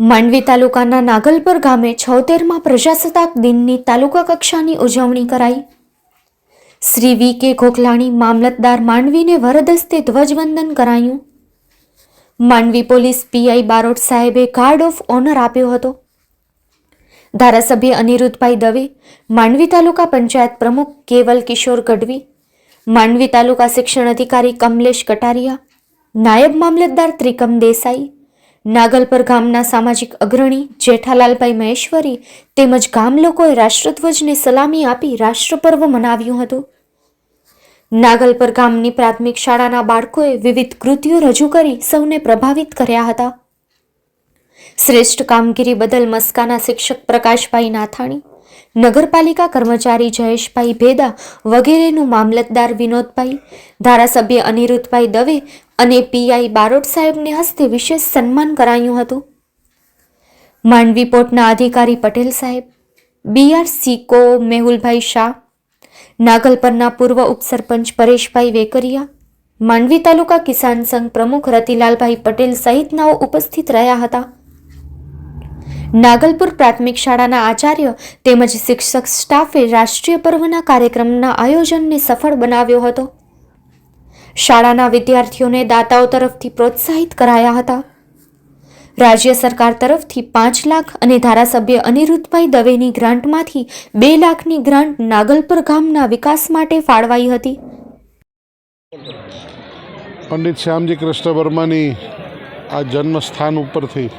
માંડવી તાલુકાના નાગલપર ગામે છોતેરમાં પ્રજાસત્તાક દિનની તાલુકા કક્ષાની ઉજવણી કરાઈ. શ્રી વી કે ગોખલાણી મામલતદાર માંડવીને વરદસ્તે ધ્વજવંદન કરાયું. માંડવી પોલીસ પીઆઈ બારોટ સાહેબે ગાર્ડ ઓફ ઓનર આપ્યો હતો. ધારાસભ્ય અનિરુદ્ધભાઈ દવે, માંડવી તાલુકા પંચાયત પ્રમુખ કેવલ કિશોર ગઢવી, માંડવી તાલુકા શિક્ષણ અધિકારી કમલેશ કટારિયા, નાયબ મામલતદાર ત્રિકમ દેસાઈ નાગલપર ગામના સામાજિક અગ્રણી જેઠાલાલભાઈ મહેશ્વરી તેમજ ગામ લોકોએ રાષ્ટ્રધ્વજને સલામી આપી રાષ્ટ્રપર્વ મનાવ્યું હતું. નાગલપર ગામની પ્રાથમિક શાળાના બાળકોએ વિવિધ કૃતિઓ રજૂ કરી સૌને પ્રભાવિત કર્યા હતા. શ્રેષ્ઠ કામગીરી બદલ મસ્કાના શિક્ષક પ્રકાશભાઈ નાથાણી નગરપાલિકા કર્મચારી જયેશભાઈ ભેદા વગેરેનું મામલતદાર વિનોદભાઈ, ધારાસભ્ય અનિરુદ્ધભાઈ દવે અને પીઆઈ બારોટ સાહેબને હસ્તે વિશેષ સન્માન કરાયું હતું. માંડવી પોર્ટના અધિકારી પટેલ સાહેબ બીઆરસીકો મેહુલભાઈ શાહ, નાગલપરના પૂર્વ ઉપસરપંચ પરેશભાઈ વેકરિયા, માંડવી તાલુકા કિસાન સંઘ પ્રમુખ રતિલાલભાઈ પટેલ સહિતનાઓ ઉપસ્થિત રહ્યા હતા. નાગલપુર પ્રાથમિક શાળાના આચાર્ય તેમજ શિક્ષક સ્ટાફે રાષ્ટ્રીય પર્વના કાર્યક્રમના આયોજનને સફળ બનાવ્યો હતો. શાળાના વિદ્યાર્થીઓને દાતાઓ તરફથી પ્રોત્સાહિત કરાયા હતા. રાજ્ય સરકાર તરફથી પાંચ લાખ અને ધારાસભ્ય અનિરુદ્ધભાઈ દવેની ગ્રાન્ટમાંથી બે લાખની ગ્રાન્ટ નાગલપુર ગામના વિકાસ માટે ફાળવાઈ હતી. પંડિત શ્યામજી કૃષ્ણ વર્માની આ જન્મસ્થાન ઉપરથી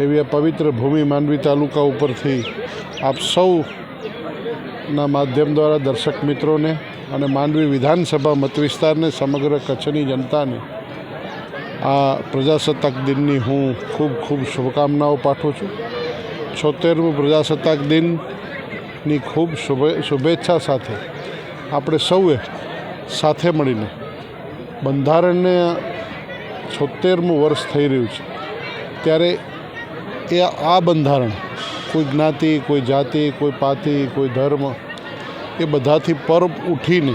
એવી આ પવિત્ર ભૂમિ માંડવી તાલુકા ઉપરથી આપ સૌના માધ્યમ દ્વારા દર્શક મિત્રોને અને માંડવી વિધાનસભા મતવિસ્તારને સમગ્ર કચ્છની જનતાને આ પ્રજાસત્તાક દિનની હું ખૂબ ખૂબ શુભકામનાઓ પાઠવું છું. છોતેરમું પ્રજાસત્તાક દિનની ખૂબ શુભે, શુભેચ્છા સાથે આપણે સૌએ સાથે મળીને બંધારણને છોતેરમું વર્ષ થઈ રહ્યું છે. ત્યારે એ આ બંધારણ, કોઈ જ્ઞાતિ, કોઈ જાતિ, કોઈ પાતિ, કોઈ ધર્મ, એ બધાથી પર ઉઠીને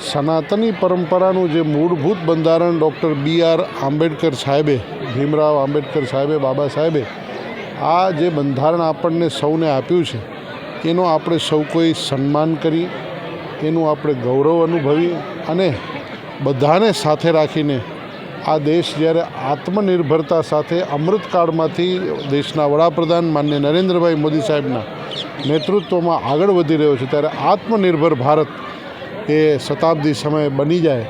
સનાતની પરંપરાનું જે મૂળભૂત બંધારણ ડૉક્ટર બી આર આંબેડકર સાહેબે, ભીમરાવ આંબેડકર સાહેબે, બાબા સાહેબે, આ જે બંધારણ આપણને સૌને આપ્યું છે, એનો આપણે સૌ કોઈ સન્માન કરી, એનું આપણે ગૌરવ અનુભવી અને બધાને સાથે રાખીને આ દેશ જ્યારે આત્મનિર્ભરતા સાથે અમૃતકાળમાંથી દેશના વડાપ્રધાન માન્ય નરેન્દ્રભાઈ મોદી સાહેબના નેતૃત્વમાં આગળ વધી રહ્યો છે, ત્યારે આત્મનિર્ભર ભારત એ શતાબ્દી સમયે બની જાય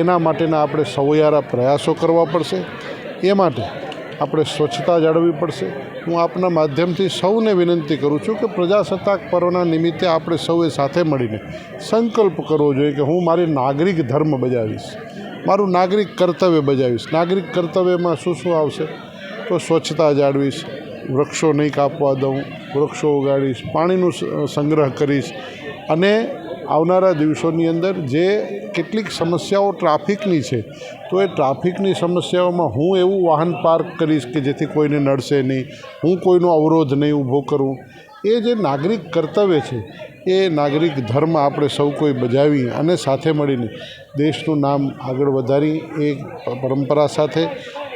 એના માટેના આપણે સૌયારા પ્રયાસો કરવા પડશે. એ માટે આપણે સ્વચ્છતા જાળવવી પડશે. હું આપના માધ્યમથી સૌને વિનંતી કરું છું કે પ્રજાસત્તાક પર્વના નિમિત્તે આપણે સૌએ સાથે મળીને સંકલ્પ કરવો જોઈએ કે હું મારી નાગરિક ધર્મ બજાવીશ. મારું નાગરિક કર્તવ્ય બજાવીશ. નાગરિક કર્તવ્યમાં શું શું આવશે? તો સ્વચ્છતા જાળવીશ, વૃક્ષો નહીં કાપવા દઉં, વૃક્ષો ઉગાડીશ, પાણીનું સંગ્રહ કરીશ. અને આવનારા દિવસોની અંદર જે કેટલીક સમસ્યાઓ ટ્રાફિકની છે, તો એ ટ્રાફિકની સમસ્યાઓમાં હું એવું વાહન પાર્ક કરીશ કે જેથી કોઈને નડશે નહીં. હું કોઈનો અવરોધ નહીં ઊભો કરું. એ જે નાગરિક કર્તવ્ય છે એ નાગરિક ધર્મ આપણે સૌ કોઈ બજાવી અને સાથે મળીને દેશનું નામ આગળ વધારી એ પરંપરા સાથે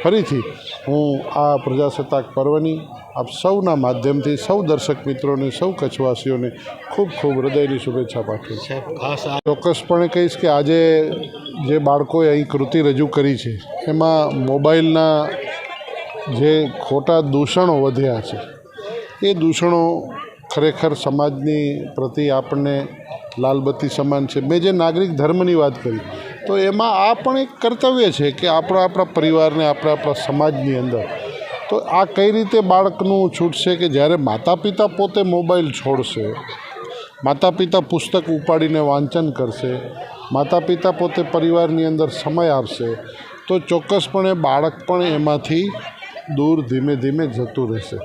ફરીથી હું આ પ્રજાસત્તાક પર્વની આપ સૌના માધ્યમથી સૌ દર્શક મિત્રોને સૌ કચ્છવાસીઓને ખૂબ ખૂબ હૃદયની શુભેચ્છા પાઠવું છું. ચોક્કસપણે કહીશ કે આજે જે બાળકોએ અહીં કૃતિ રજૂ કરી છે એમાં મોબાઈલના જે ખોટા દૂષણો વધ્યા છે એ દૂષણો ખરેખર સમાજની પ્રતિ આપણને લાલબત્તી સમાન છે. મેં જે નાગરિક ધર્મની વાત કરી, તો એમાં આ પણ એક કર્તવ્ય છે કે આપણા આપણા પરિવારને, આપણા આપણા સમાજની અંદર. તો આ કઈ રીતે બાળકનું છૂટશે કે જ્યારે માતા પિતા પોતે મોબાઈલ છોડશે માતા પિતા પુસ્તક ઉપાડીને વાંચન કરશે માતા પિતા પોતે પરિવારની અંદર સમય આપશે, તો ચોક્કસપણે બાળક પણ એમાંથી દૂર ધીમે ધીમે જતું રહેશે.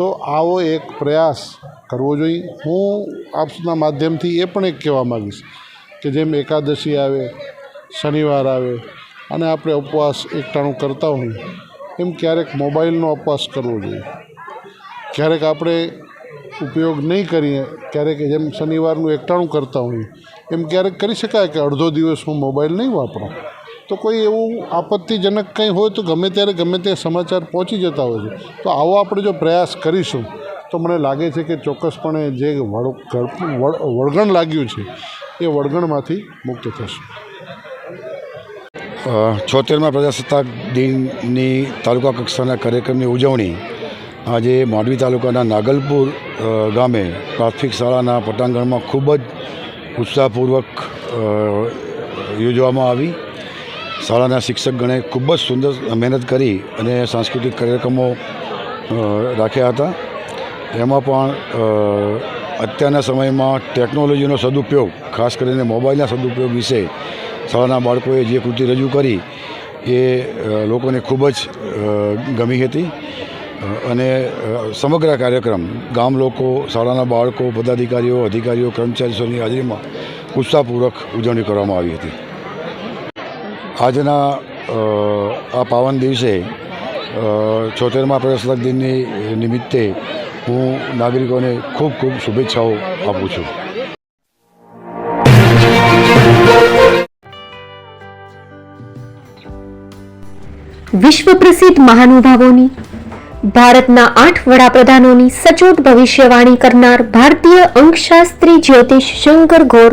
તો આવો એક પ્રયાસ કરવો જોઈએ. હું આપના માધ્યમથી એ પણ એક કહેવા માગીશ કે જેમ એકાદશી આવે, શનિવાર આવે અને આપણે ઉપવાસ એકટાણું કરતા હોઈએ, એમ ક્યારેક મોબાઈલનો ઉપવાસ કરવો જોઈએ. ક્યારેક આપણે ઉપયોગ નહીં કરીએ, ક્યારેક જેમ શનિવારનું એકટાણું કરતા હોઈએ, એમ ક્યારેક કરી શકાય કે અડધો દિવસ હું મોબાઈલ નહીં વાપરું. તો કોઈ એવું આપત્તિજનક કંઈ હોય તો ગમે ત્યારે ગમે તે સમાચાર પહોંચી જતા હોય છે. તો આવો આપણે જો પ્રયાસ કરીશું, તો મને લાગે છે કે ચોક્કસપણે જે વળ વળ- વળગણ લાગ્યું છે, એ વળગણમાંથી મુક્ત થશે. છોતેરમાં પ્રજાસત્તાક દિનની તાલુકા કક્ષાના કાર્યક્રમની ઉજવણી આજે માંડવી તાલુકાના નાગલપુર ગામે પ્રાથમિક શાળાના પટાંગણમાં ખૂબ જ ઉત્સાહપૂર્વક યોજવામાં આવી. શાળાના શિક્ષકગણે ખૂબ જ સુંદર મહેનત કરી અને સાંસ્કૃતિક કાર્યક્રમો રાખ્યા હતા. એમાં પણ અત્યારના સમયમાં ટેકનોલોજીનો સદુપયોગ, ખાસ કરીને મોબાઈલના સદુપયોગ વિશે શાળાના બાળકોએ જે કૃતિ રજૂ કરી એ લોકોને ખૂબ જ ગમી હતી. અને સમગ્ર કાર્યક્રમ, ગામ લોકો, શાળાના બાળકો, પદાધિકારીઓ, અધિકારીઓ કર્મચારીઓની હાજરીમાં ઉત્સાહપૂર્વક ઉજવણી કરવામાં આવી હતી. આજના આ પાવન દિવસે છોતેરમા પ્રજાસત્તાક દિનની નિમિત્તે હું નાગરિકોને ખૂબ ખૂબ શુભેચ્છાઓ આપું છું. વિશ્વ પ્રસિદ્ધ મહાનુભાવોની, ભારતના આઠ વડાપ્રધાનોની સચોટ ભવિષ્યવાણી કરનાર ભારતીય અંકશાસ્ત્રી જ્યોતિષ શંકર ગોર